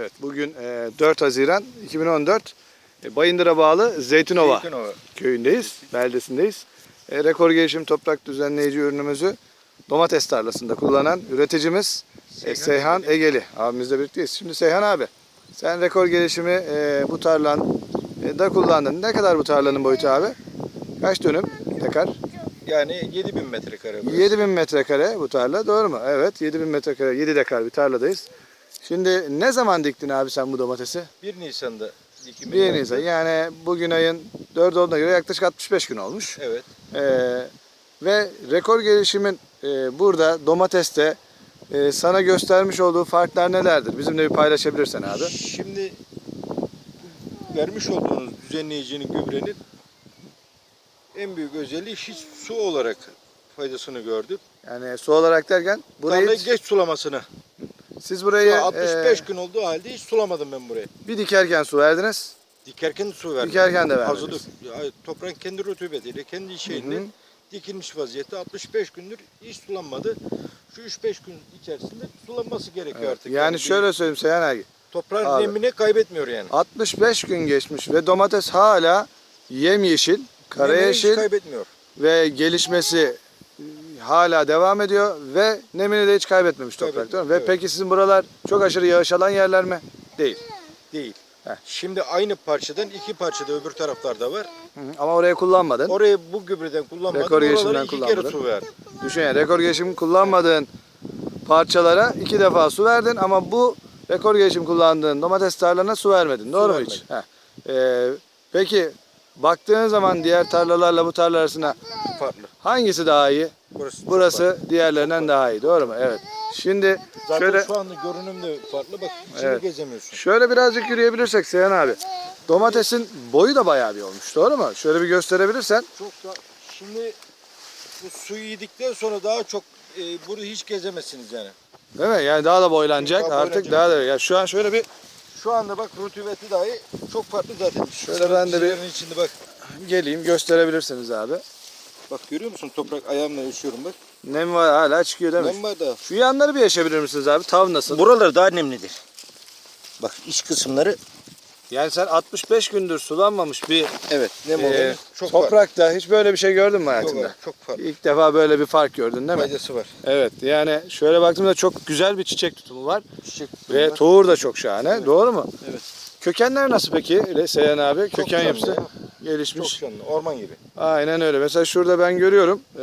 Evet, bugün e, 4 Haziran 2014 e, Bayındır'a bağlı Zeytinova Zeytinova. köyündeyiz, beldesindeyiz. E, rekor gelişim toprak düzenleyici ürünümüzü domates tarlasında kullanan üreticimiz e, Seyhan Seyhan Egeli abimizle birlikteyiz. Şimdi Seyhan abi, sen rekor gelişimi e, bu tarlan e, da kullandın. Ne kadar bu tarlanın boyutu abi? Kaç dönüm dekar? Yani 7000 metrekare. burası. 7000 metrekare bu tarla doğru mu? Evet 7000 metrekare 7 dekar bir tarladayız. Şimdi ne zaman diktin abi sen bu domatesi? 1 Nisan'da dikimi 1 yaptı. Nisan yani bugün ayın 4 olduğuna göre yaklaşık 65 gün olmuş. Evet. Ee, ve rekor gelişimin e, burada domateste e, sana göstermiş olduğu farklar nelerdir? Bizimle bir paylaşabilirsen abi. Şimdi vermiş olduğunuz düzenleyicinin gübrenin en büyük özelliği hiç su olarak faydasını gördük. Yani su olarak derken burayı Tarlayı geç sulamasını. Siz burayı Daha 65 e, gün olduğu halde hiç sulamadım ben burayı. bir dikerken su verdiniz. Dikerken su verdim. Dikerken de verdiniz. Hazırlık. Ya, toprağın kendi rutubetiyle, kendi şeyinde Hı hı. dikilmiş vaziyette 65 gündür hiç sulanmadı. Şu 3-5 gün içerisinde sulanması gerekiyor artık. Yani şöyle söyleyeyim Seyhan Ergi. toprağın Abi. nemini kaybetmiyor yani. 65 gün geçmiş ve domates hala yemyeşil, kara Nemini hiç yeşil kaybetmiyor. ve gelişmesi hala devam ediyor ve nemini de hiç kaybetmemiş toprak Kaybetmiyor, değil mi? Ve evet. peki sizin buralar çok aşırı yağış alan yerler mi? Değil. Değil. Heh. Şimdi aynı parçadan iki parçada öbür taraflarda var. Hı hı. Ama oraya kullanmadın. Orayı bu gübreden kullanmadım. Rekor gelişimden kullanmadın. kere su verdim. Düşün yani rekor gelişim kullanmadığın parçalara iki defa su verdin ama bu rekor gelişim kullandığın domates tarlalarına su vermedin. Doğru mu hiç? Heh. Ee, peki baktığın zaman diğer tarlalarla bu tarla arasında Farklı. hangisi daha iyi? Burası. Burası diğerlerinden daha iyi. Doğru mu? Evet. Şimdi Zaten şöyle şu anda görünüm de farklı. Bak içini Evet. gezemiyorsun. şöyle birazcık yürüyebilirsek Seyhan abi. Domatesin boyu da bayağı bir olmuş. Doğru mu? Şöyle bir gösterebilirsen. Çok da şimdi bu suyu yedikten sonra daha çok e, bunu hiç gezemezsiniz yani. Değil mi? Yani daha da boylanacak. Daha Artık boylanacak. daha da ya şu an şöyle bir Şu anda bak rutubeti dahi çok farklı zaten. Şöyle ben de bir- Şeylerin içinde bak. geleyim gösterebilirsiniz abi. Bak görüyor musun toprak ayağımla ölçüyorum bak. Nem var hala çıkıyor değil mi? Nem var da. Şu yanları bir yaşayabilir misiniz abi? Tav nasıl? Buralar daha nemlidir. Bak iç kısımları Yani sen 65 gündür sulanmamış bir evet nem e, çok farklı. toprakta hiç böyle bir şey gördün mü hayatında? abi, çok farklı. İlk defa böyle bir fark gördün değil mi? Faydası var. Evet yani şöyle baktığımda çok güzel bir çiçek tutumu var. Çiçek Ve var. tohur da çok şahane. Evet. Doğru mu? Evet. Kökenler nasıl peki Seyhan abi? Çok Köken yapısı ya. Çok gelişmiş. canlı. Orman gibi. Aynen öyle. Mesela şurada ben görüyorum. Ee,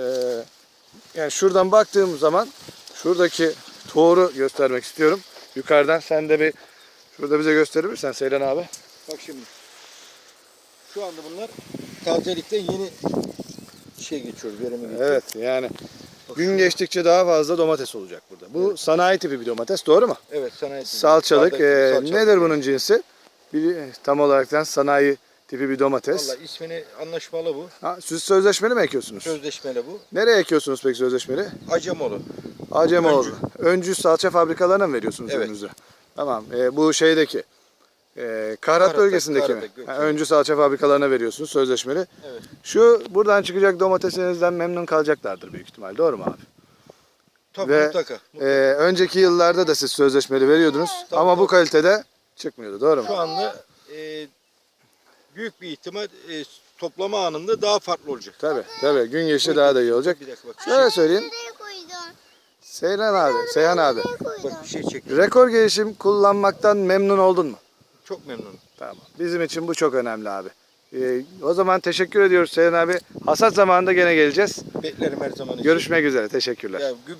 yani şuradan baktığım zaman şuradaki tohuru göstermek istiyorum. Yukarıdan sen de bir şurada bize gösterir misin Seylan abi? Bak şimdi. Şu anda bunlar tazelikten yeni şey geçiyoruz, verimi geçiyoruz. Evet yani Bak gün şurada. geçtikçe daha fazla domates olacak burada. Bu sanayi tipi bir domates doğru mu? Evet sanayi. Salçalık. Sade- ee, salçalık. nedir bunun cinsi? Bir, tam olaraktan sanayi tipi bir domates. Valla ismini anlaşmalı bu. Ha, siz sözleşmeli mi ekiyorsunuz? Sözleşmeli bu. Nereye ekiyorsunuz peki sözleşmeli? Acemoğlu. Acemoğlu. Öncü salça fabrikalarına mı veriyorsunuz Evet. ürününüzü? Tamam. E, bu şeydeki e, Kahrat bölgesindeki mi? Ha, öncü salça fabrikalarına veriyorsunuz sözleşmeli. Evet. Şu buradan çıkacak domatesinizden memnun kalacaklardır büyük ihtimal. Doğru mu abi? Tabii Ve, mutlaka. E, mutlaka. önceki yıllarda da siz sözleşmeli veriyordunuz Tabii, ama bu tabii. kalitede çıkmıyordu. Doğru mu? Şu anda e, büyük bir ihtimal e, toplama anında daha farklı olacak. Tabii tabii. Gün geçti daha da iyi olacak. Bir dakika bak. Şöyle söyleyeyim. Seyhan abi, Seyhan abi. Bak bir şey çek. Rekor gelişim kullanmaktan memnun oldun mu? Çok memnunum. Tamam. Bizim için bu çok önemli abi. Ee, o zaman teşekkür ediyoruz Seyhan abi. Hasat zamanında gene geleceğiz. Beklerim her zaman için. Görüşmek üzere. Teşekkürler. Ya, gübre